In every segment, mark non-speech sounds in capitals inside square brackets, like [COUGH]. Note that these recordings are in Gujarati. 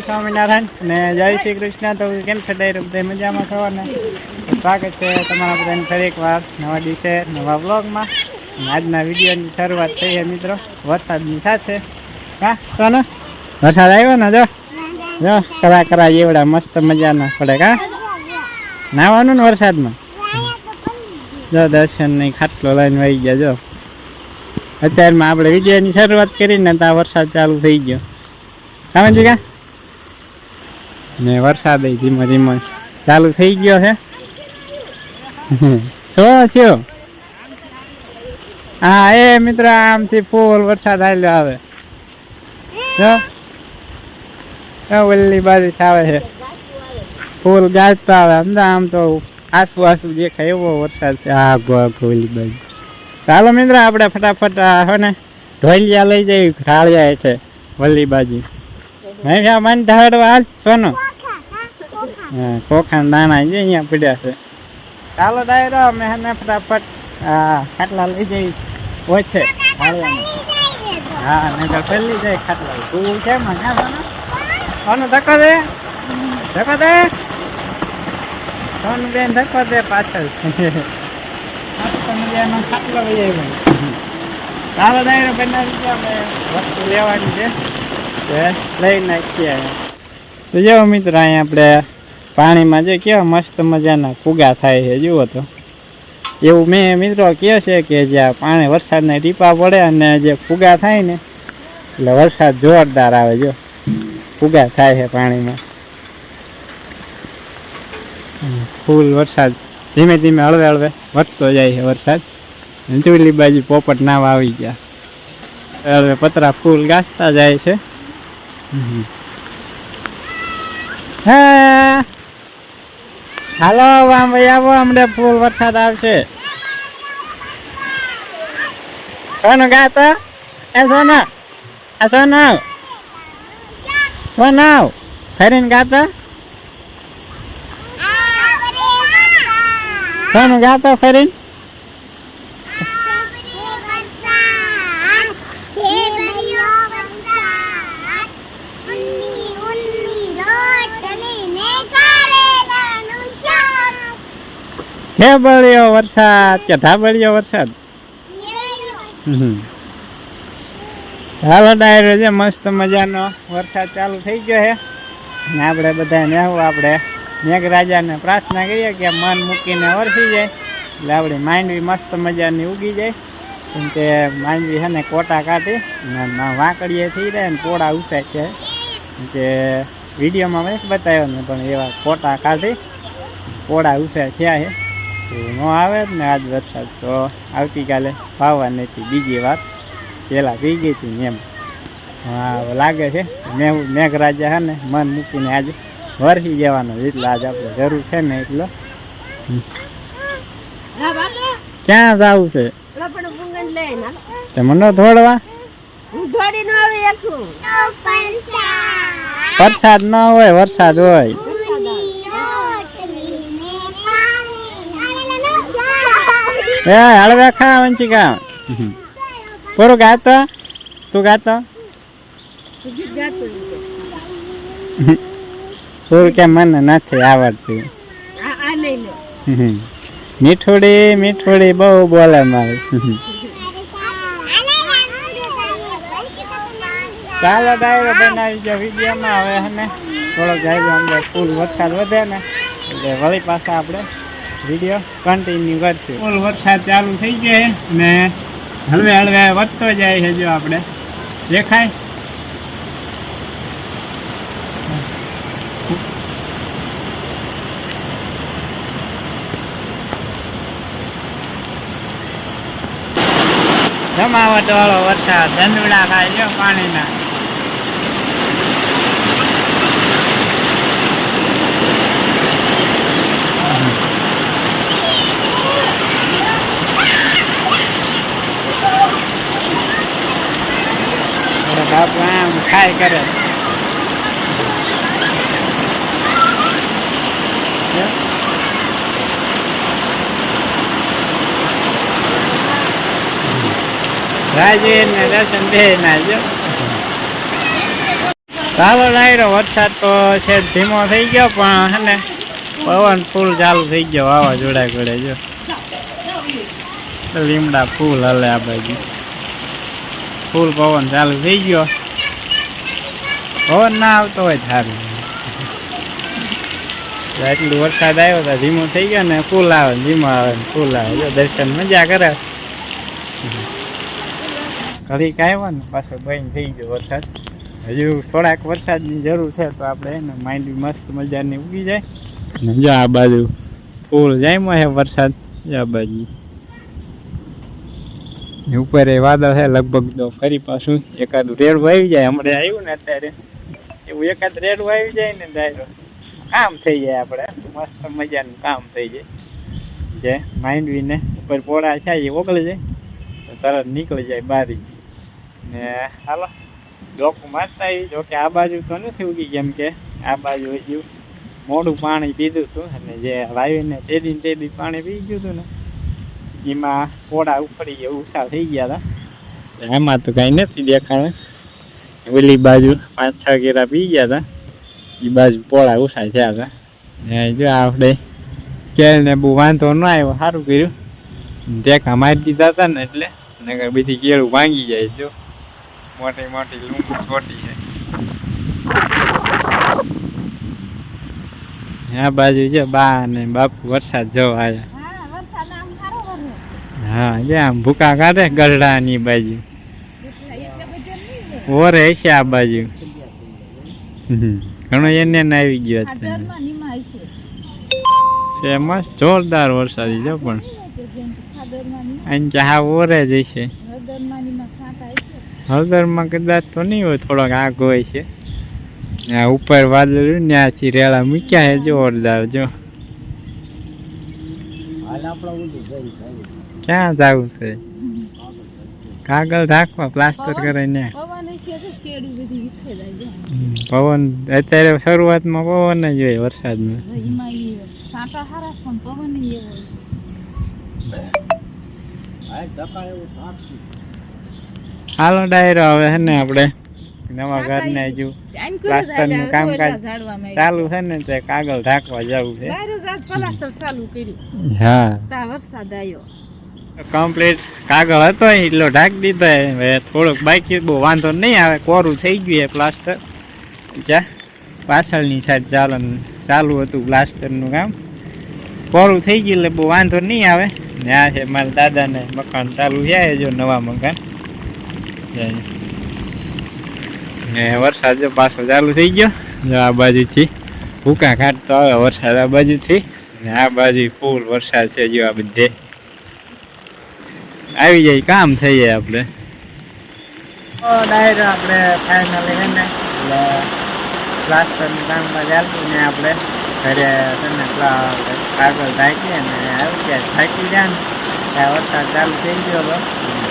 સ્વામિનારાયણ ને જય શ્રી કૃષ્ણ. તો કેમ છે મજામાં છો ને છે તમારા બધાને નવા દિવસે, નવા બ્લોગમાં આજના વિડીયોની શરૂઆત થઈ મિત્રો. વરસાદની સાથે. હા, સોનો? વરસાદ આવ્યો ને જો? જો, કરા કરા એવડા મસ્ત મજાના પડે કા? નાવાનું ને વરસાદમાં? જો દર્શન નહીં ખાટલો લઈને વહી ગયા, જો. અત્યારમાં આપણે વિજયની શરૂઆત કરીને તો ત્યાં વરસાદ ચાલુ થઈ ગયો. સમજી કા ને વરસાદ ધીમે ધીમે ધીમો ચાલુ થઈ ગયો છે. [LAUGHS] શું થયો? હા એ મિત્ર આમથી ફૂલ વરસાદ આવ્યો આવે. જો. ઓલી બાજુ આવે છે. ફૂલ ગાજતો આવે. આમ તો આસુ આસુ દેખાય એવો વરસાદ છે. આ આગો ઓલી બાજુ. ચાલો મિત્ર, આપણે ફટાફટ હે ને ઢોલિયા લઈ જઈ ઢાળ્યા છે, વલ્લી બાજુ. મેં મન ઢાળવા હાલ સોનો. હા, કોખા દાણા જે અહીંયા પડ્યા છે. ચાલો ડાયરો, અમે હે ફટાફટ હા ખાટલા લઈ જઈ ઓછે હા નહીં તો પેલી જાય ખાટલા. તું કેમ હા સોનો ધક્કો દે ધક્કો દે. સોનું બેન ધક્કો દે પાછળ. લેવાની છે. લઈ નાખીએ. તો જો મિત્ર, અહીંયા આપણે પાણીમાં જો કેવા મસ્ત મજાના ફુગા થાય છે, જુઓ તો. એવું મેં મિત્રો કહે છે કે જ્યાં પાણી વરસાદના ટીપા પડે અને જે ફુગા થાય ને, એટલે વરસાદ જોરદાર આવે, જો. ફુગા થાય છે પાણીમાં. ફૂલ વરસાદ ધીમે ધીમે હળવે હળવે વધતો જાય છે વરસાદ. ચૂલી બાજુ પોપટ નાવા આવી ગયા. હળવે પતરા ફૂલ ગાજતા જાય છે. હાલો આમ ભાઈ આવો હમણાં ફૂલ વરસાદ આવશે. સોનું ગાતો એ સોના. આ સોનાવ સોનાવ ફરીને ગાતો સોનું ગાતો ફરીને? ઢેબળિયો વરસાદ કે ધાબળિયો વરસાદ. હાલો, ડાયરો છે, મસ્ત મજાનો વરસાદ ચાલુ થઈ ગયો છે. ને આપણે બધાને આવું આપણે મેઘરાજાને પ્રાર્થના કરીએ કે મન મૂકીને વરસી જાય. એટલે આપણી માંડવી મસ્ત મજાની ઉગી જાય. કેમ કે માંડવી છે ને કોટા કાઢી વાંકડીએ થઈ જાય ને પોળા ઉસે છે. કે વિડીયોમાં મેં બતાવ્યો ને, પણ એવા કોટા કાઢી પોળા ઉસે થયા છે. ન આવે જ ને આજ વરસાદ તો આવતીકાલે વાવવાની હતી બીજી વાર પહેલાં થઈ ગઈ હતી એમ. હા લાગે છે. મેં મેઘરાજા છે ને મન મૂકીને આજે વરસી જવાનો એટલે આજ આપણે જરૂર છે ને એટલો. ક્યાં જવું છે? મને ધોડવા વરસાદ ન હોય વરસાદ હોય. એ હળવે ખા વંચિકા પૂરું ગાતો? તું ગાતો. પૂરું કે મને નથી આવડતું. મીઠોડી મીઠુડી મીઠુડી બહુ બોલે મારે. ચાલો ડાયરો બનાવી ગયો વિડીયોમાં. હવે હે ને થોડોક જાય અંદર ફૂલ વરસાદ વધે ને એટલે વળી પાછા આપણે વીડિયો કન્ટિન્યુ કરશું. ફૂલ વરસાદ ચાલુ થઈ ગયો ને હળવે હળવે વધતો જાય છે જો આપણે. દેખાય? જમાવટ વાળો વરસાદ ધંધડા ખાય છે પાણીના. બાપુ આમ ખાય કરે. રાજવીર ને દર્શન બે ના જો લાગ્યો વરસાદ તો છે ધીમો થઈ ગયો, પણ હે પવન ફૂલ ચાલુ થઈ ગયો, વાવાઝોડા ઘડે જો. લીમડા ફૂલ હલે આ બાજુ. ફૂલ પવન ચાલુ થઈ ગયો. પવન ના આવતો હોય સારું એટલું વરસાદ આવ્યો તો ધીમો થઈ ગયો ને ફૂલ આવે ધીમો આવે ફૂલ આવે. જો દર્શન મજા કરે ઘડીક આવ્યો ને પાછો બંધ થઈ ગયો વરસાદ. હજુ થોડાક વરસાદની જરૂર છે તો આપણે એને માઇન્ડ મસ્ત મજાની ઉગી જાય. જો આ બાજુ ફૂલ જામ્યો છે વરસાદ આ બાજુ. ઉપર એ વાદળ છે લગભગ તો ફરી પાછું એકાદું રેડ આવી જાય. હમણાં આવ્યું ને અત્યારે. એવું એકાદ રેડ આવી જાય ને ડાયરો કામ થઈ જાય આપણે. મસ્ત મજાનું કામ થઈ જાય. જે માંડવીને ઉપર પોળા છે એ ઓગળી જાય. તરત નીકળી જાય બારી. ને હાલો. ડોક મારતા જો કે આ બાજુ તો નથી ઉગી કેમ કે આ બાજુ હજુ મોડું પાણી પીધું હતું અને જે વાવીને તેડી તેડી પાણી પી ગયું હતું ને, એમાં પોળા ઉપડી ગયા ઉષા થઈ ગયા હતા. એમાં તો કાંઈ નથી દેખાણે. ઓલી બાજુ પાંચ છ કેરા પી ગયા હતા. એ બાજુ પોળા ઉષા થયા હતા. ને જો આપણે કેળને બહુ વાંધો ન આવ્યો, સારું કર્યું. ટેકા મારી દીધા હતા ને એટલે નગર બધી કેળું ભાંગી જાય, જો. મોટી મોટી લૂંબુ છોટી છે. આ બાજુ છે બા ને બાપુ વરસાદ જવા આવ્યા હા વરસાદ આમ સારો વરસે. હા જે આમ ભૂકા કાઢે ગરડાની બાજુ. ઓરે છે આ બાજુ. હમ. ઘણો એને આવી ગયો છે મસ્ત જોરદાર વરસાદી છે પણ. અહીં ચા ઓરે જ છે હળદરમાં કદાચ તો નહીં હોય થોડોક આગ હોય છે. આ ઉપર વાદળ ત્યાંથી રેળા મૂક્યા છે જોરદાર જો. ક્યાં જવું છે? કાગળ રાખવા પ્લાસ્ટર કરીને. પવન અત્યારે શરૂઆતમાં પવન જ હોય વરસાદમાં. હાલો ડાયરો હવે છે ને આપણે નવા ઘરને હજુ પ્લાસ્ટરનું કામકાજ. ચાલુ છે ને તે કાગળ ઢાંકવા જવું છે. હા. વરસાદ આવ્યો કમ્પ્લીટ કાગળ હતો એટલો ઢાંકી દીધો. હવે થોડોક બાકી બહુ વાંધો નહીં આવે કોરું થઈ ગયું એ પ્લાસ્ટર જા પાછળની સાઈડ ચાલો ચાલુ હતું પ્લાસ્ટરનું કામ. કોરું થઈ ગયું એટલે બહુ વાંધો નહીં આવે. આ છે મારા દાદાને મકાન ચાલુ થયા છે જો નવા મકાન. ને વરસાદ જો પાછો ચાલુ થઈ ગયો. જો આ બાજુથી ભૂકા કાઢતો આવે, વરસાદ આ બાજુથી. ને આ બાજુ ફૂલ વરસાદ છે જો આ બધે. આવી જાય, કામ થઈ જાય આપણે. ડાયરો આપણે ફાઇનલી હે ને, એટલે પ્લાસ્ટરનું કામમાં ચાલતું ને આપણે. ઘરે છે ને કાગળ ને આવી ગયા થાકી ગયા ને. વરસાદ ચાલુ થઈ ગયો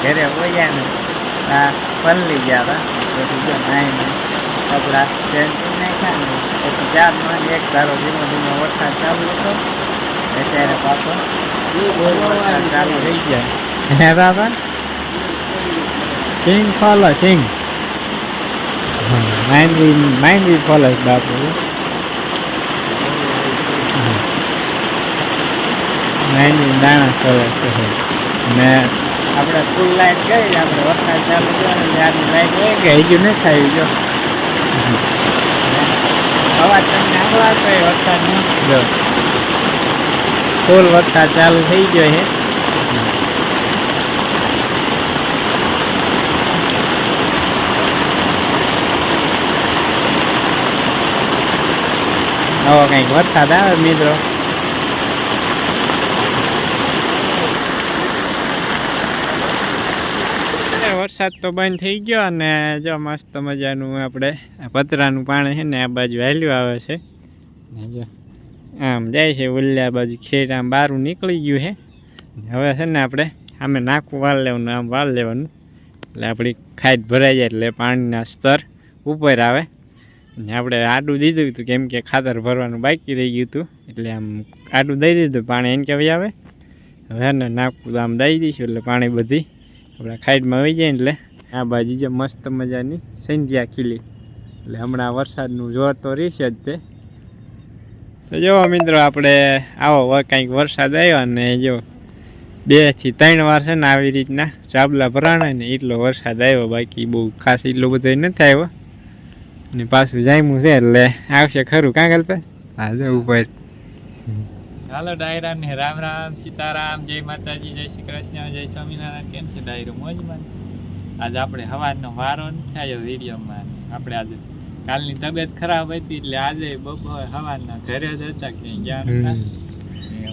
ઘરે ઘરે જાય ને. આ પલળી ગયા હતા પછી જો નાઈને કપડા ચેન્જ કરી નાખ્યા ને પછી ચારમાં એક ધારો ધીમો ધીમો વરસાદ ચાલુ હતો અત્યારે પાછો વરસાદ ચાલુ થઈ ગયા હે બાબા સિંગ ફોલો સિંગ માઇન્ડ બી માઇન્ડ બી ફોલો બાપુ માઇન્ડ બી દાણા ફોલો છે ને આપણે ફૂલ લાઈટ ગઈ આપણે વરસાદ ચાલુ થયો ને ત્યારની લાઈટ ગઈ કે હજુ નથી આવી જો અવાજ તમને આવડતો વરસાદ વરસાદનો જો ફૂલ વરસાદ ચાલુ થઈ ગયો છે. આવો કંઈક વરસાદ આવે મિત્રો. વરસાદ તો બંધ થઈ ગયો અને જો મસ્ત મજાનું આપણે પતરાનું પાણી છે ને આ બાજુ વહેલું આવે છે. ને જો આમ જાય છે ઉલ્લા બાજુ ખેડ આમ બારું નીકળી ગયું છે. હવે છે ને આપણે આમે નાખું વાળ લેવાનું, આમ વાળ લેવાનું. એટલે આપણી ખાદ ભરાઈ જાય એટલે પાણીના સ્તર ઉપર આવે. ને આપણે આડું દીધું હતું, કેમ કે ખાતર ભરવાનું બાકી રહી ગયું હતું. એટલે આમ આડું દઈ દીધું, પાણી એને કહેવાય આવે. હવે ને નાખું તો આમ દઈ દઈશું, એટલે પાણી બધી આપણા ખાઈડમાં આવી જાય એટલે આ બાજુ જે મસ્ત મજાની સંધ્યા ખીલી. એટલે હમણાં વરસાદનું જોર તો રહેશે જ તે. તો જો મિત્રો, આપણે આવો કંઈક વરસાદ આવ્યો અને જો બેથી ત્રણ વાર છે ને આવી રીતના ચાબલા ભરાણા ને એટલો વરસાદ આવ્યો. બાકી બહુ ખાસ એટલો બધો નથી આવ્યો. ને પાછું જામ્યું છે એટલે આવશે ખરું. કાંગલ પે હા ઉપર હાલો ડાયરા ને રામ રામ સીતારામ જય માતાજી જય શ્રી કૃષ્ણ જય સ્વામિનારાયણ કેમ છે ડાયરો? મોજમાં? આજે આપણે સવારનો વારો થયો વિડીયોમાં. આપણે આજે કાલની તબિયત ખરાબ હતી એટલે આજે બપોર સવારના ઘરે જ હતા ક્યાંય ગયા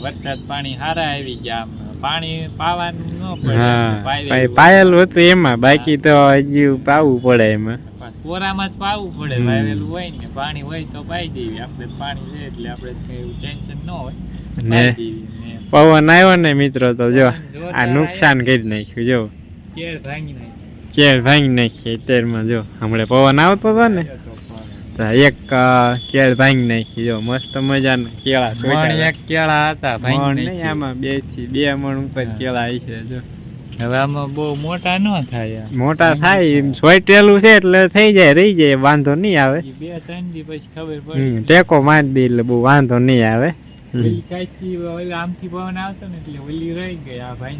વરસાદ પાણી સારા આવી ગયા આમ. પાણી પાવાનું ન પડે. પાયલ હતું એમાં બાકી તો હજી પાવું પડે એમાં. કોરામાં જ પાવું પડે. વાવેલું હોય ને પાણી હોય તો પાઈ દેવી. આપણે પાણી છે એટલે આપણે કઈ ટેન્શન ન હોય. ને? પવન આવ્યો ને મિત્રો તો જો આ નુકસાન કરી નાખ્યું જો. કેળ ભાંગી નાખી કેળ ભાંગી નાખી અત્યારમાં જો. હમણાં પવન આવતો હતો ને? એક કેળ ભાંગી નાખી. જો મસ્ત મજાના કેળા મણ એક કેળા હતા ભાંગી નહીં, આમાં બેથી બે મણ ઉપર કેળા આવી છે જો. હવે આમાં બહુ મોટા ન થાય મોટા થાય એમ છે એટલે થઈ જાય રહી જાય વાંધો નહીં આવે. બે ત્રણ દી પછી ખબર પડે. ટેકો મારી દે એટલે બહુ વાંધો નહીં આવે. ઓલી આમથી પવન આવતો ને એટલે ઓલી રહી ગઈ આ ભાઈ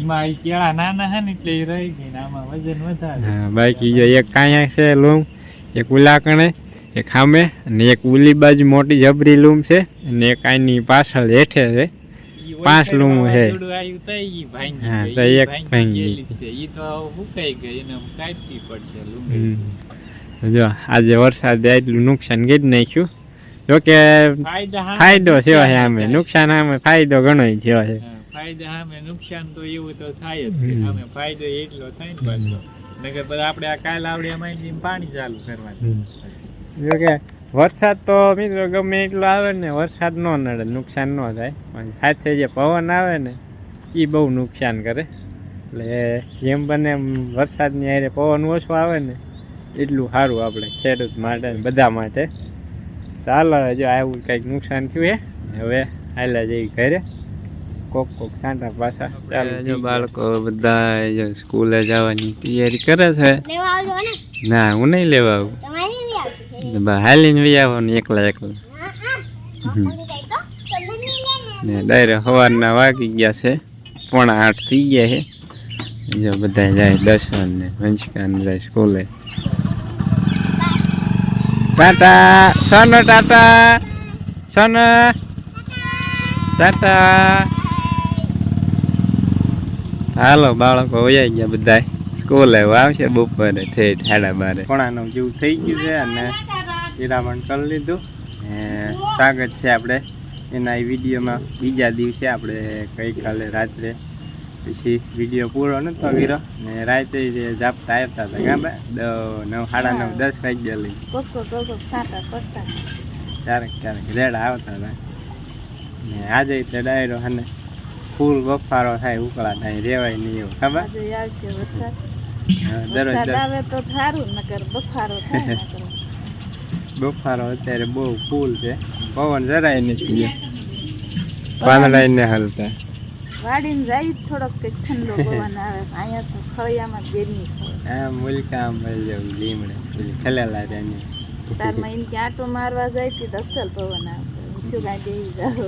એમાં કેળા નાના હે ને એટલે રહી ગઈ ને આમાં વજન વધારે. બાકી જો એક કાંઈ છે લૂમ. એક ઉલાકણે એક સામે અને એક ઉલી બાજુ મોટી જબરી લૂમ છે અને એક આની પાછળ હેઠે છે. પાંચ લૂમ હા, તો એક ભાંગી જ છે. ગઈ. જો આજે વરસાદે એટલું નુકસાન કરી નાખ્યું. જોકે ફાયદા ફાયદો થયો છે આમે નુકસાન આમે ફાયદો ઘણો થયો છે. ફાયદા સામે નુકસાન તો એવું તો થાય જ સામે ફાયદો એટલો થાય ને પાછો. નકર પછી આપણે આ કાલ આવડે એમાં પાણી ચાલુ કરવાનું. જોકે વરસાદ તો મિત્રો ગમે એટલો આવે ને વરસાદ ન નડે નુકસાન ન થાય. પણ સાથે જે પવન આવે ને એ બહુ નુકસાન કરે. એટલે જેમ બને વરસાદની હારે પવન ઓછો આવે ને એટલું સારું આપણે ખેડૂત માટે બધા માટે. ચાલો જો આવું કંઈક નુકસાન થયું હે. હવે હાલા જઈ ઘરે. કોક કોક સાંટા પાછા ચાલુ જો બાળકો બધા જો સ્કૂલે જવાની તૈયારી કરે છે. લેવા આવજો ને? ના હું નહીં લેવા આવું. તમારે નહીં આવશે બા હાલીને વી આવવાનું એકલા એકલા. ને ડાયરે સવારના વાગી ગયા છે. પોણા આઠ થઈ ગયા છે. જો બધા જાય દર્શન ને વંશકાન જાય સ્કૂલે. ટાટા સોનો ટાટા સોનો. ટાટા. હાલો બાળકો વયા ગયા બધા સ્કૂલે આવશે બપોરે ઠેઠ સાડા બારે પોણા નવ જેવું થઈ ગયું છે અને હીરામણ કરી લીધું ને સ્વાગત છે આપણે એના એ વિડીયોમાં બીજા દિવસે આપણે ગઈકાલે રાત્રે પછી વીડિયો પૂરો નતો કર્યો ને રાતે જે ઝાપટા આવતા હતા ગાબા દ- નવ સાડા નવ દસ વાગ્યા લઈ કોકો કોકો સાટા પડતા ક્યારેક ક્યારેક રેડા આવતા હતા ને આજે એટલે ડાયરો અને ફૂલ બફારો થાય ઉકળા થાય રેવાય નહીં એવું ખબર? આવશે વરસાદ? દરરોજ આવે તો સારું નકર બફારો થાય બફારો અત્યારે બહુ ફૂલ છે. પવન જરાય નથી ગયો. પાંદડા ને હલતા. વાડીને જાય થોડોક કંઈક ઠંડો પવન આવે. અહીંયા તો ખળિયામાં જ હા આમ મુલકા આમ વહી જવું લીમડે પેલી ખલેલા ત્યાંની તારમાં એમ કે આટો મારવા જાય તે તો અસલ પવન આવે. જાવ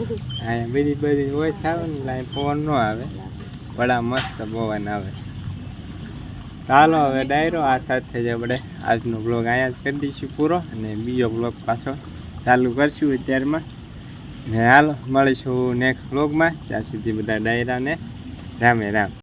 અહીંયા બધી હોય થાવ ને એટલે પવન ન આવે. બડા મસ્ત પવન આવે. ચાલો હવે ડાયરો, આ સાથે જ આપણે આજનો બ્લોગ અહીંયા જ કરી દઈશું પૂરો, અને બીજો બ્લોગ પાછો ચાલુ કરશું અત્યારમાં. ને હાલો, મળીશું નેક્સ્ટ બ્લોગમાં ત્યાં સુધી બધા ડાયરાને રામે રામ.